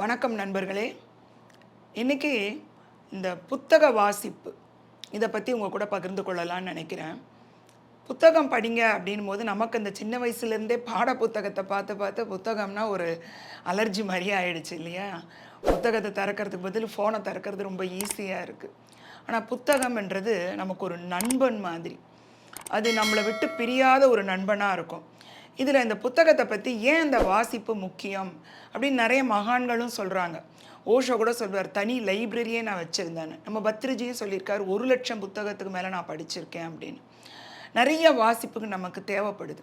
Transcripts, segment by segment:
வணக்கம் நண்பர்களே. இன்னைக்கு இந்த புத்தக வாசிப்பு இதை பற்றி உங்கள் கூட பகிர்ந்து கொள்ளலாம்னு நினைக்கிறேன். புத்தகம் படிங்க அப்படின்னும் போது நமக்கு இந்த சின்ன வயசுலேருந்தே பாட புத்தகத்தை பார்த்து பார்த்து புத்தகம்னா ஒரு அலர்ஜி மாதிரியே ஆயிடுச்சு இல்லையா? புத்தகத்தை திறக்கிறதுக்கு பதில் ஃபோனை திறக்கிறது ரொம்ப ஈஸியாக இருக்குது ஆனால் புத்தகம்ன்றது நமக்கு ஒரு நண்பன் மாதிரி. அது நம்மளை விட்டு பிரியாத ஒரு நண்பனாக இருக்கும். இதில் இந்த புத்தகத்தை பற்றி ஏன் இந்த வாசிப்பு முக்கியம் அப்படின்னு நிறைய மகான்களும் சொல்கிறாங்க ஓஷோ கூட சொல்வார் தனி லைப்ரரியே நான் வச்சுருந்தேன்னு. நம்ம பத்ரிஜியும் சொல்லியிருக்காரு ஒரு லட்சம் புத்தகத்துக்கு மேலே நான் படிச்சிருக்கேன் அப்படின்னு. நிறைய வாசிப்புக்கு நமக்கு தேவைப்படுது.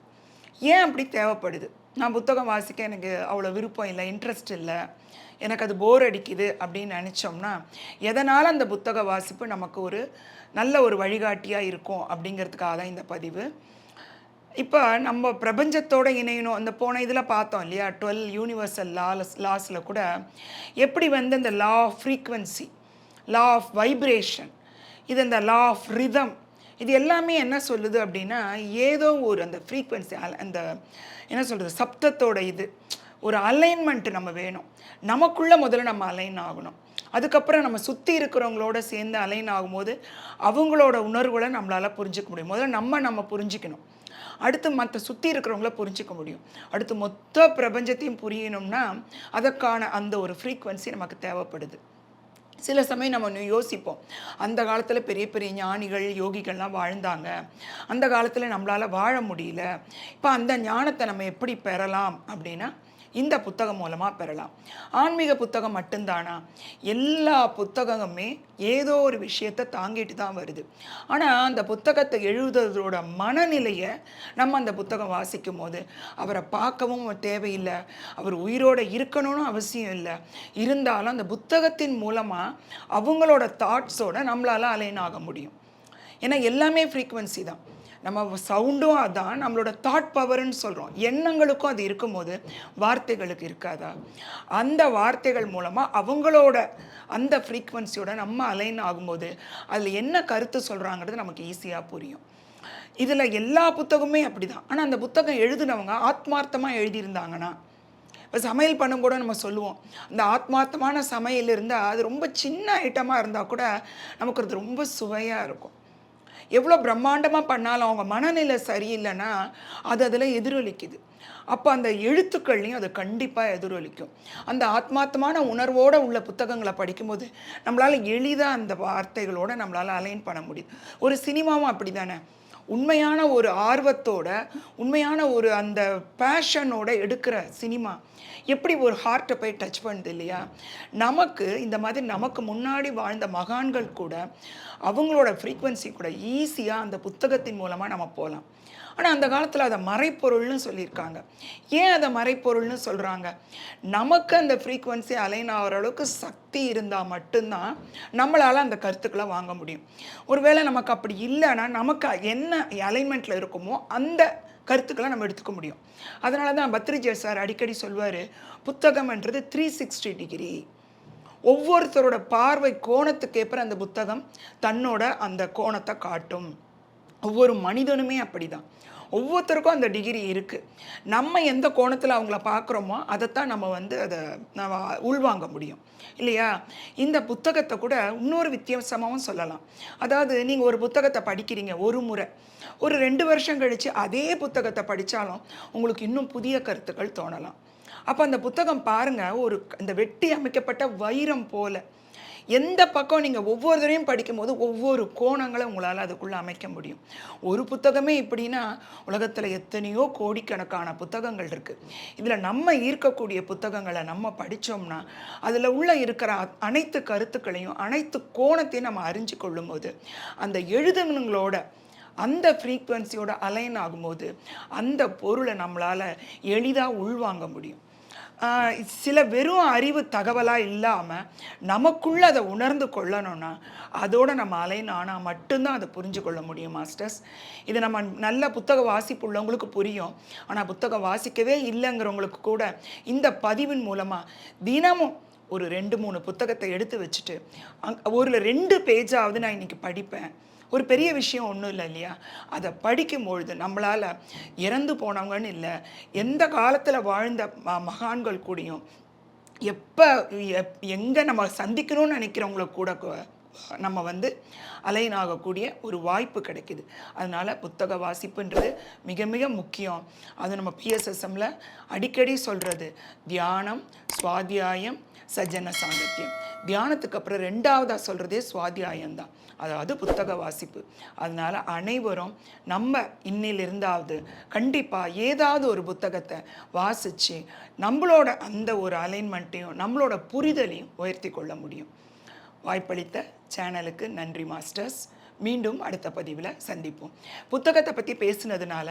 ஏன் அப்படி தேவைப்படுது? நான் புத்தகம் வாசிக்க எனக்கு அவ்வளோ விருப்பம் இல்லை இன்ட்ரெஸ்ட் இல்லை எனக்கு அது போர் அடிக்குது அப்படின்னு நினச்சோம்னா எதனால் அந்த புத்தக வாசிப்பு நமக்கு ஒரு நல்ல ஒரு வழிகாட்டியாக இருக்கும் அப்படிங்கிறதுக்காக தான் இந்த பதிவு. இப்போ நம்ம பிரபஞ்சத்தோடு இணையணும். அந்த போன இதில் பார்த்தோம் இல்லையா? டுவெல் யூனிவர்சல் லாஸ் லாஸில் கூட எப்படி வந்து இந்த law of frequency law of vibration இது இந்த லா ஆஃப் ரிதம் இது எல்லாமே என்ன சொல்லுது அப்படின்னா ஏதோ ஒரு அந்த ஃப்ரீக்வன்சி அந்த என்ன சொல்கிறது சப்தத்தோட இது ஒரு அலைன்மெண்ட் நம்ம வேணும். நமக்குள்ளே முதல்ல நம்ம அலைன் ஆகணும். அதுக்கப்புறம் நம்ம சுற்றி இருக்கிறவங்களோட சேர்ந்து அலைன் ஆகும்போது அவங்களோட உணர்வுகளை நம்மளால் புரிஞ்சிக்க முடியும். முதல்ல நம்ம நம்ம புரிஞ்சிக்கணும். அடுத்து மற்ற சுற்றி இருக்கிறவங்கள புரிஞ்சிக்க முடியும். அடுத்து மொத்த பிரபஞ்சத்தையும் புரியணும்னா அதற்கான அந்த ஒரு ஃப்ரீக்குவென்சி நமக்கு தேவைப்படுது. சில சமயம் நம்ம இன்னும் யோசிப்போம். அந்த காலத்தில் பெரிய பெரிய ஞானிகள் யோகிகள்லாம் வாழ்ந்தாங்க. அந்த காலத்தில் நம்மளால் வாழ முடியல. இப்போ அந்த ஞானத்தை நம்ம எப்படி பெறலாம் அப்படின்னா இந்த புத்தகம் மூலமாக பெறலாம். ஆன்மீக புத்தகம் மட்டும்தானா? எல்லா புத்தகமுமே ஏதோ ஒரு விஷயத்தை தாங்கிட்டு தான் வருது. ஆனால் அந்த புத்தகத்தை எழுதுறதோட மனநிலையை நம்ம அந்த புத்தகம் வாசிக்கும் போது அவரை பார்க்கவும் தேவையில்லை. அவர் உயிரோடு இருக்கணும்னு அவசியம் இல்லை. இருந்தாலும் அந்த புத்தகத்தின் மூலமாக அவங்களோட தாட்ஸோட நம்மளால் அலைன் ஆக முடியும். ஏன்னா எல்லாமே ஃப்ரீக்குவென்சி தான். நம்ம சவுண்டும் அதான் நம்மளோட தாட் பவர்னு சொல்கிறோம் எண்ணங்களுக்கும் அது இருக்கும்போது வார்த்தைகளுக்கு இருக்காதா? அந்த வார்த்தைகள் மூலமாக அவங்களோட அந்த ஃப்ரீக்குவென்சியோட நம்ம அலைன் ஆகும்போது அதில் என்ன கருத்து சொல்கிறாங்கிறது நமக்கு ஈஸியாக புரியும். இதில் எல்லா புத்தகமுமே அப்படி தான் ஆனால் அந்த புத்தகம் எழுதினவங்க ஆத்மார்த்தமாக எழுதியிருந்தாங்கன்னா இப்போ சமையல் பண்ணும் கூட நம்ம சொல்லுவோம். அந்த ஆத்மார்த்தமான சமையல் இருந்தால் அது ரொம்ப சின்ன ஐட்டமாக இருந்தால் கூட நமக்கு அது ரொம்ப சுவையாக இருக்கும். எவ்வளோ பிரம்மாண்டமாக பண்ணாலும் அவங்க மனநிலை சரியில்லைன்னா அது அதில் எதிரொலிக்குது. அப்போ அந்த எழுத்துக்கள்லையும் அது கண்டிப்பாக எதிரொலிக்கும். அந்த ஆத்மார்த்தமான உணர்வோடு உள்ள புத்தகங்களை படிக்கும்போது நம்மளால் எளிதாக அந்த வார்த்தைகளோடு நம்மளால் அலைன் பண்ண முடியுது. ஒரு சினிமாவும் அப்படி தானே உண்மையான ஒரு ஆர்வத்தோட உண்மையான ஒரு அந்த பேஷனோட எடுக்கிற சினிமா எப்படி ஒரு ஹார்ட்டை போய் டச் பண்ணுது இல்லையா? நமக்கு இந்த மாதிரி நமக்கு முன்னாடி வாழ்ந்த மகான்கள் கூட அவங்களோட ஃப்ரீக்குவென்சி கூட ஈஸியாக அந்த புத்தகத்தின் மூலமாக நம்ம போகலாம். ஆனால் அந்த காலத்தில் அதை மறைப்பொருள்னு சொல்லியிருக்காங்க. ஏன் அதை மறைப்பொருள்னு சொல்கிறாங்க நமக்கு அந்த ஃப்ரீக்குவென்சி அலைன் ஆகிற அளவுக்கு சக்தி சக்தி இருந்தால் மட்டும்தான் நம்மளால் அந்த கருத்துக்களை வாங்க முடியும். ஒருவேளை நமக்கு அப்படி இல்லைன்னா நமக்கு என்ன அலைன்மெண்ட்டில் இருக்குமோ அந்த கருத்துக்களை நம்ம எடுத்துக்க முடியும். அதனால தான் பத்ரிஜர் சார் அடிக்கடி சொல்வார் புத்தகம்ன்றது த்ரீ சிக்ஸ்டி டிகிரி ஒவ்வொருத்தரோட பார்வை கோணத்துக்கேற்ப அந்த புத்தகம் தன்னோட அந்த கோணத்தை காட்டும். ஒவ்வொரு மனிதனுமே அப்படிதான். ஒவ்வொருத்தருக்கும் அந்த டிகிரி இருக்குது நம்ம எந்த கோணத்தில் அவங்கள பார்க்குறோமோ அதைத்தான் நம்ம வந்து அதை நம்ம உள்வாங்க முடியும். இல்லையா? இந்த புத்தகத்தை கூட இன்னொரு வித்தியாசமாகவும் சொல்லலாம். அதாவது நீங்கள் ஒரு புத்தகத்தை படிக்கிறீங்க ஒரு முறை. ஒரு ரெண்டு வருஷம் கழித்து அதே புத்தகத்தை படித்தாலும் உங்களுக்கு இன்னும் புதிய கருத்துக்கள் தோணலாம். அப்போ அந்த புத்தகம் பாருங்கள் ஒரு இந்த வெட்டி அமைக்கப்பட்ட வைரம் போல. எந்த பக்கம் நீங்கள் ஒவ்வொரு படிக்கும்போது ஒவ்வொரு கோணங்களை உங்களால் அதுக்குள்ளே அமைக்க முடியும். ஒரு புத்தகமே இப்படின்னா உலகத்தில் எத்தனையோ கோடிக்கணக்கான புத்தகங்கள் இருக்குது இதில் நம்ம ஈர்க்கக்கூடிய புத்தகங்களை நம்ம படித்தோம்னா அதில் உள்ள இருக்கிற அனைத்து கருத்துக்களையும் அனைத்து கோணத்தையும் நம்ம அறிஞ்சு கொள்ளும்போது அந்த எழுதுனங்களோட அந்த ஃப்ரீக்குவென்சியோட அலைன் ஆகும்போது அந்த பொருளை நம்மளால் எளிதாக உள்வாங்க முடியும். சில வெறும் அறிவு தகவலாக இல்லாமல் நமக்குள்ளே அதை உணர்ந்து கொள்ளணும்னா அதோடு நம்ம அலைன் ஆனால் மட்டும்தான் அதை புரிஞ்சு கொள்ள முடியும் மாஸ்டர்ஸ். இது நம்ம நல்ல புத்தக வாசிப்பு உள்ளவங்களுக்கு புரியும். ஆனால் புத்தகம் வாசிக்கவே இல்லைங்கிறவங்களுக்கு கூட இந்த பதிவின் மூலமாக தினமும் ஒரு ரெண்டு மூணு புத்தகத்தை எடுத்து வச்சுட்டு அங் ஒரு ரெண்டு பேஜாவது நான் இன்னைக்கு படிப்பேன். ஒரு பெரிய விஷயம் ஒன்றும் இல்லை இல்லையா? அதை படிக்கும்பொழுது நம்மளால் இறந்து போனவங்கன்னு இல்லை எந்த காலத்தில் வாழ்ந்த ம- மகான்கள் கூடயும் எப்போ எப் எங்கே நம்ம சந்திக்கணும்னு நினைக்கிறவங்கள கூட நம்ம வந்து அலைன் ஆகக்கூடிய ஒரு வாய்ப்பு கிடைக்குது. அதனால் புத்தக வாசிப்புன்றது மிக மிக முக்கியம். அது நம்ம பிஎஸ்எஸ்எம்மில் அடிக்கடி சொல்கிறது தியானம் சுவாத்தியாயம் சஜ்ஜன சாங்கத்தியம் தியானத்துக்கு அப்புறம் ரெண்டாவதாக சொல்கிறதே சுவாத்தியாயம் தான் அதாவது புத்தக வாசிப்பு. அதனால் அனைவரும் நம்ம இன்னிலிருந்தாவது கண்டிப்பாக ஏதாவது ஒரு புத்தகத்தை வாசித்து நம்மளோட அந்த ஒரு அலைன்மெண்ட்டையும் நம்மளோட புரிதலையும் உயர்த்தி கொள்ள முடியும். வாய்ப்பளித்த சேனலுக்கு நன்றி மாஸ்டர்ஸ். மீண்டும் அடுத்த பதிவில் சந்திப்போம். புத்தகத்தை பற்றி பேசுனதுனால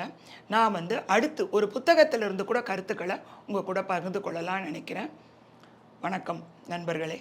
நான் வந்து அடுத்து ஒரு புத்தகத்திலிருந்து கூட கருத்துக்களை உங்கள் கூட பகிர்ந்து கொள்ளலாம்னு நினைக்கிறேன். வணக்கம் நண்பர்களே.